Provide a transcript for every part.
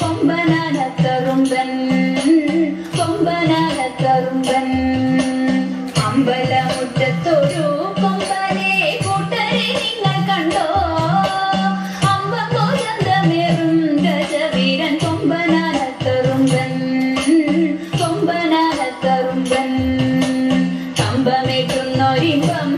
கொம்பனான கரும்பன் கொம்பனான கரும்பன் அம்பல முட்டத்தொரு கொம்பனே கூட்டரை நீங்கள் கண்டோ. அம்பகோலந்த மேரும் கஜ வீரன் கொம்பனான கரும்பன் கொம்பனான கரும்பன் கம்பமேற்றும் நொறிம்பம்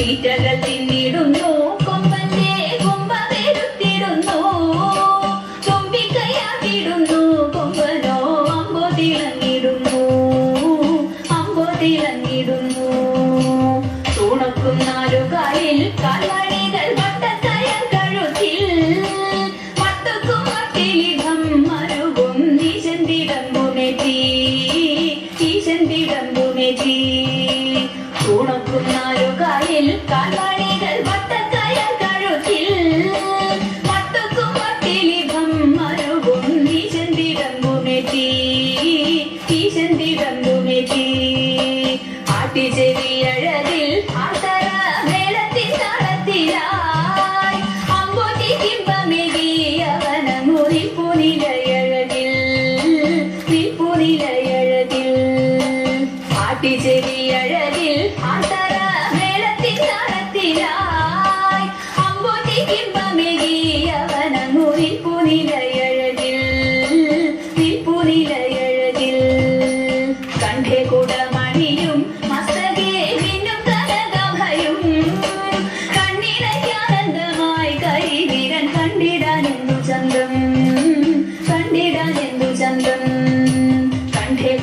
ಚೀಟಲಲ್ಲಿ ஆட்டி செவி அழகில் ஆசர மேளத்தின் தாளத்திலாய். அம்போட்டி கிம்பமிகி அவன முறி புனிலை அழகில் புனிலை அழகில். ஆட்டி செவி அழகில் ஆசர மேளத்தின் தாளத்திலாய். அம்போட்டி கிம்பமிகி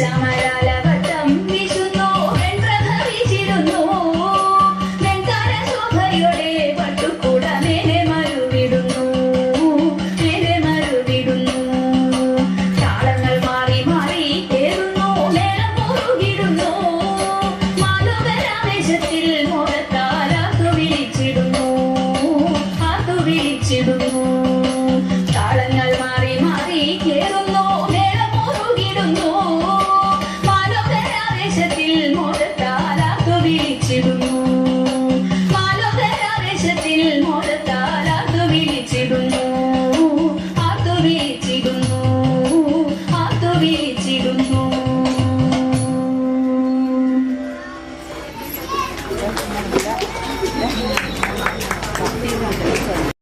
down my